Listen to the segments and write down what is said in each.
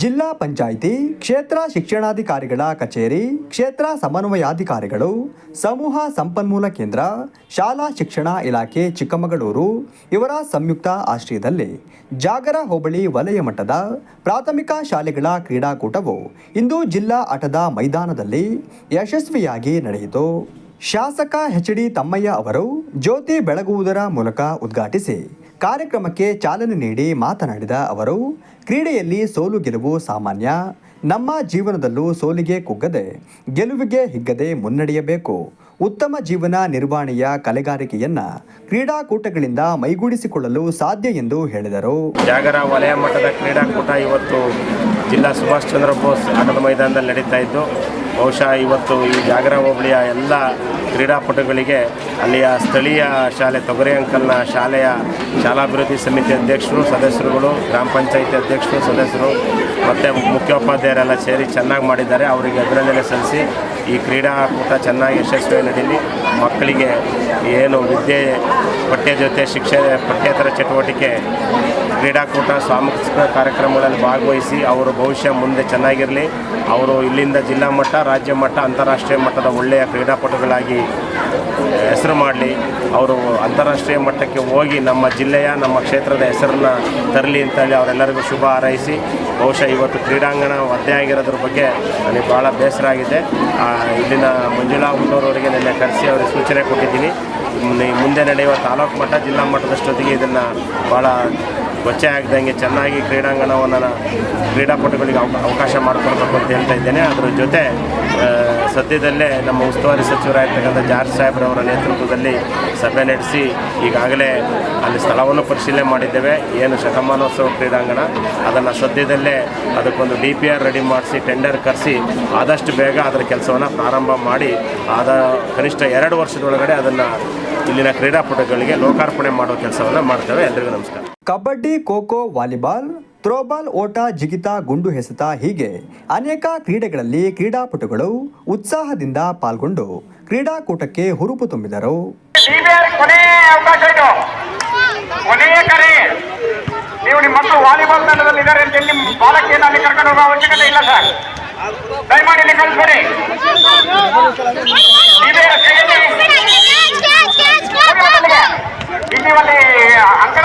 ಜಿಲ್ಲಾ ಪಂಚಾಯಿತಿ, ಕ್ಷೇತ್ರ ಶಿಕ್ಷಣಾಧಿಕಾರಿಗಳ ಕಚೇರಿ, ಕ್ಷೇತ್ರ ಸಮನ್ವಯಾಧಿಕಾರಿಗಳು, ಸಮೂಹ ಸಂಪನ್ಮೂಲ ಕೇಂದ್ರ, ಶಾಲಾ ಶಿಕ್ಷಣ ಇಲಾಖೆ ಚಿಕ್ಕಮಗಳೂರು ಇವರ ಸಂಯುಕ್ತ ಆಶ್ರಯದಲ್ಲಿ ಜಾಗರ ಹೋಬಳಿ ವಲಯ ಮಟ್ಟದ ಪ್ರಾಥಮಿಕ ಶಾಲೆಗಳ ಕ್ರೀಡಾಕೂಟವು ಇಂದು ಜಿಲ್ಲಾ ಆಟದ ಮೈದಾನದಲ್ಲಿ ಯಶಸ್ವಿಯಾಗಿ ನಡೆಯಿತು. ಶಾಸಕ ಎಚ್ ಡಿ ತಮ್ಮಯ್ಯ ಅವರು ಜ್ಯೋತಿ ಬೆಳಗುವುದರ ಮೂಲಕ ಉದ್ಘಾಟಿಸಿ ಕಾರ್ಯಕ್ರಮಕ್ಕೆ ಚಾಲನೆ ನೀಡಿ ಮಾತನಾಡಿದ ಅವರು, ಕ್ರೀಡೆಯಲ್ಲಿ ಸೋಲು ಗೆಲುವು ಸಾಮಾನ್ಯ, ನಮ್ಮ ಜೀವನದಲ್ಲೂ ಸೋಲಿಗೆ ಕುಗ್ಗದೆ, ಗೆಲುವಿಗೆ ಹಿಗ್ಗದೆ ಮುನ್ನಡೆಯಬೇಕು. ಉತ್ತಮ ಜೀವನ ನಿರ್ವಹಣೆಯ ಕಲೆಗಾರಿಕೆಯನ್ನ ಕ್ರೀಡಾಕೂಟಗಳಿಂದ ಮೈಗೂಡಿಸಿಕೊಳ್ಳಲು ಸಾಧ್ಯ ಎಂದು ಹೇಳಿದರು. ಜಾಗರ ವಲಯ ಮಟ್ಟದ ಕ್ರೀಡಾಕೂಟ ಇವತ್ತು ಜಿಲ್ಲಾ ಸುಭಾಷ್ ಚಂದ್ರ ಬೋಸ್ ಆಟದ ಮೈದಾನದಲ್ಲಿ ನಡೀತಾ ಇದ್ದು, ಬಹುಶಃ ಇವತ್ತು ಈ ಜಾಗರ ಹೋಬಳಿಯ ಎಲ್ಲ ಕ್ರೀಡಾಪಟುಗಳಿಗೆ ಅಲ್ಲಿಯ ಸ್ಥಳೀಯ ಶಾಲೆ ತೊಗರಿ ಅಂಕಲ್ನ ಶಾಲೆಯ ಶಾಲಾಭಿವೃದ್ಧಿ ಸಮಿತಿ ಅಧ್ಯಕ್ಷರು, ಸದಸ್ಯರುಗಳು, ಗ್ರಾಮ ಪಂಚಾಯಿತಿ ಅಧ್ಯಕ್ಷರು, ಸದಸ್ಯರು ಮತ್ತು ಮುಖ್ಯೋಪಾಧ್ಯಾಯರೆಲ್ಲ ಸೇರಿ ಚೆನ್ನಾಗಿ ಮಾಡಿದ್ದಾರೆ. ಅವರಿಗೆ ಅಭಿನಂದನೆ ಸಲ್ಲಿಸಿ ಈ ಕ್ರೀಡಾಕೂಟ ಚೆನ್ನಾಗಿ ಯಶಸ್ವಿ ನಡೀಲಿ. ಮಕ್ಕಳಿಗೆ ಏನು ವಿದ್ಯೆ, ಪಠ್ಯ ಜೊತೆ ಶಿಕ್ಷೆ, ಪಠ್ಯೇತರ ಚಟುವಟಿಕೆ, ಕ್ರೀಡಾಕೂಟ, ಸಾಂಸ್ಕೃತಿಕ ಕಾರ್ಯಕ್ರಮಗಳಲ್ಲಿ ಭಾಗವಹಿಸಿ ಅವರು ಭವಿಷ್ಯ ಮುಂದೆ ಚೆನ್ನಾಗಿರಲಿ. ಅವರು ಇಲ್ಲಿಂದ ಜಿಲ್ಲಾ ಮಟ್ಟ, ರಾಜ್ಯ ಮಟ್ಟ, ಅಂತಾರಾಷ್ಟ್ರೀಯ ಮಟ್ಟದ ಒಳ್ಳೆಯ ಕ್ರೀಡಾಪಟುಗಳಾಗಿ ಹೆಸರು ಮಾಡಲಿ, ಅವರು ಅಂತಾರಾಷ್ಟ್ರೀಯ ಮಟ್ಟಕ್ಕೆ ಹೋಗಿ ನಮ್ಮ ಜಿಲ್ಲೆಯ, ನಮ್ಮ ಕ್ಷೇತ್ರದ ಹೆಸರನ್ನು ತರಲಿ ಅಂತೇಳಿ ಅವರೆಲ್ಲರಿಗೂ ಶುಭ ಹಾರೈಸಿ, ಬಹುಶಃ ಇವತ್ತು ಕ್ರೀಡಾಂಗಣ ಒದ್ದೆ ಆಗಿರೋದ್ರ ಬಗ್ಗೆ ನನಗೆ ಭಾಳ ಬೇಸರ ಆಗಿದೆ. ಇಲ್ಲಿನ ಮಂಜುಳಾ ಹುಣ್ಣೂರವರಿಗೆ ನಿನ್ನೆ ಕರೆಸಿ ಅವರಿಗೆ ಸೂಚನೆ ಕೊಟ್ಟಿದ್ದೀನಿ. ಮುಂದೆ ನಡೆಯುವ ತಾಲೂಕು ಮಟ್ಟ, ಜಿಲ್ಲಾ ಮಟ್ಟದಷ್ಟೊತ್ತಿಗೆ ಇದನ್ನು ಭಾಳ ಗೊಚ್ಚೆ ಆಗದಂಗೆ ಚೆನ್ನಾಗಿ ಕ್ರೀಡಾಂಗಣವನ್ನು ಕ್ರೀಡಾಪಟುಗಳಿಗೆ ಅವ- ಅವಕಾಶ ಮಾಡಿಕೊಡ್ಬೇಕು ಅಂತ ಹೇಳ್ತಾ ಇದ್ದೇನೆ. ಅದರ ಜೊತೆ ಸದ್ಯದಲ್ಲೇ ನಮ್ಮ ಉಸ್ತುವಾರಿ ಸಚಿವರಾಗಿರ್ತಕ್ಕಂಥ ಜಾರ್ಜ್ ಸಾಹೇಬ್ರವರ ನೇತೃತ್ವದಲ್ಲಿ ಸಭೆ ನಡೆಸಿ ಈಗಾಗಲೇ ಅಲ್ಲಿ ಸ್ಥಳವನ್ನು ಪರಿಶೀಲನೆ ಮಾಡಿದ್ದೇವೆ. ಏನು ಶತಮಾನೋತ್ಸವ ಕ್ರೀಡಾಂಗಣ, ಅದನ್ನು ಸದ್ಯದಲ್ಲೇ ಅದಕ್ಕೊಂದು ಡಿ ಪಿ ಆರ್ ರೆಡಿ ಮಾಡಿಸಿ, ಟೆಂಡರ್ ಕರೆಸಿ ಆದಷ್ಟು ಬೇಗ ಅದರ ಕೆಲಸವನ್ನು ಪ್ರಾರಂಭ ಮಾಡಿ, ಆದ ಕನಿಷ್ಠ ಎರಡು ವರ್ಷದೊಳಗಡೆ ಅದನ್ನು ಇಲ್ಲಿನ ಕ್ರೀಡಾಪಟುಗಳಿಗೆ ಲೋಕಾರ್ಪಣೆ ಮಾಡೋ ಕೆಲಸವನ್ನು ಮಾಡ್ತೇವೆ. ಎಲ್ರಿಗೂ ನಮಸ್ಕಾರ. ಕಬಡ್ಡಿ ಖೋಖೋ ವಾಲಿಬಾಲ್ ಥ್ರೋಬಾಲ್ ಓಟ ಜಿಗಿತ ಗುಂಡು ಎಸೆತ ಹೀಗೆ ಅನೇಕ ಕ್ರೀಡೆಗಳಲ್ಲಿ ಕ್ರೀಡಾಪಟುಗಳು ಉತ್ಸಾಹದಿಂದ ಪಾಲ್ಗೊಂಡು ಕ್ರೀಡಾಕೂಟಕ್ಕೆ ಹುರುಪು ತುಂಬಿದರು ಡಿಬಿಆರ್ ಕೊನೆಯ ಅವಕಾಶ ಇದು ಕೊನೆಯ ಕರೆ ನೀವು ನಿಮ್ಮ ಮಕ್ಕಳು ವಾಲಿಬಾಲ್ ತಂಡದಲ್ಲಿ ಇದ್ದಾರೆ ಅಂತ ನಿಮ್ಮ ಬಾಲಕಿಯನ್ನು ಅಲ್ಲಿ ಕರ್ಕೊಂಡು ಹೋಗೋ ಅವಶ್ಯಕತೆ ಇಲ್ಲ ಸರ್ ದಯಮಾಡಿ ಇಲ್ಲಿ ಕಳಿಸ್ಕೊಡಿ ಡಿಬಿಆರ್ ಇಲ್ಲಿ ಅಲ್ಲಿ ಅಂಕಣ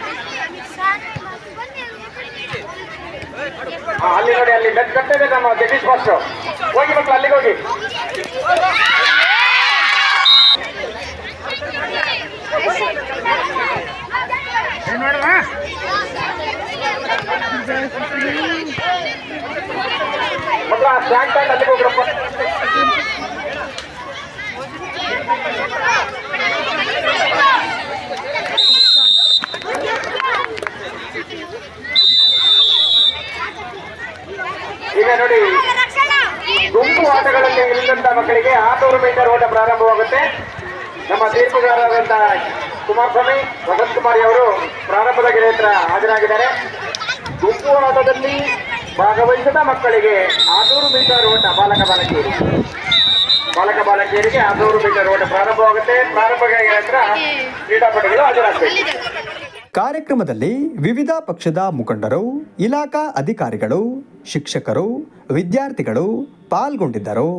ಅಲ್ಲೇ ನೋಡಿ ಅಲ್ಲಿ ನಮ್ಮ ಜಗದೀಶ್ ಮಾಸ್ಟರ್. ಹೋಗಿ ಮಕ್ಕಳು ಅಲ್ಲಿಗೆ ಹೋಗಿ. ಮಕ್ಕಳ ಟ್ಯಾಂಕ್ ಅಲ್ಲಿಗೆ ಹೋಗ್ರಪ್ಪ ನೋಡಿ. ಗುಂಪು ಆಟಗಳಲ್ಲಿ ಇಳಿದಂತ ಮಕ್ಕಳಿಗೆ ಆರ್ನೂರು ಮೀಟರ್ ಓಟ ಪ್ರಾರಂಭವಾಗುತ್ತೆ. ನಮ್ಮ ತೀರ್ಪುಗಾರರಾದಂತ ಕುಮಾರಸ್ವಾಮಿ, ವಸಂತ್ ಕುಮಾರಿ ಅವರು ಪ್ರಾರಂಭದ ಗೆರೆ ಹತ್ರ ಹಾಜರಾಗಿದ್ದಾರೆ. ಗುಂಪು ಆಟದಲ್ಲಿ ಭಾಗವಹಿಸಿದ ಮಕ್ಕಳಿಗೆ ಆರ್ನೂರು ಮೀಟರ್ ಓಟ ಬಾಲಕ ಬಾಲಕಿಯರು ಬಾಲಕ ಬಾಲಕಿಯರಿಗೆ ಆರ್ನೂರು ಮೀಟರ್ ಓಟ ಪ್ರಾರಂಭವಾಗುತ್ತೆ. ಪ್ರಾರಂಭ ಗೆರೆ ಹತ್ರ ಕ್ರೀಡಾಪಟುಗಳು ಹಾಜರಾಗಬೇಕು. ಕಾರ್ಯಕ್ರಮದಲ್ಲಿ ವಿವಿಧ ಪಕ್ಷದ ಮುಖಂಡರು ಇಲಾಖಾ ಅಧಿಕಾರಿಗಳು ಶಿಕ್ಷಕರು ವಿದ್ಯಾರ್ಥಿಗಳು ಪಾಲ್ಗೊಂಡಿದ್ದರು.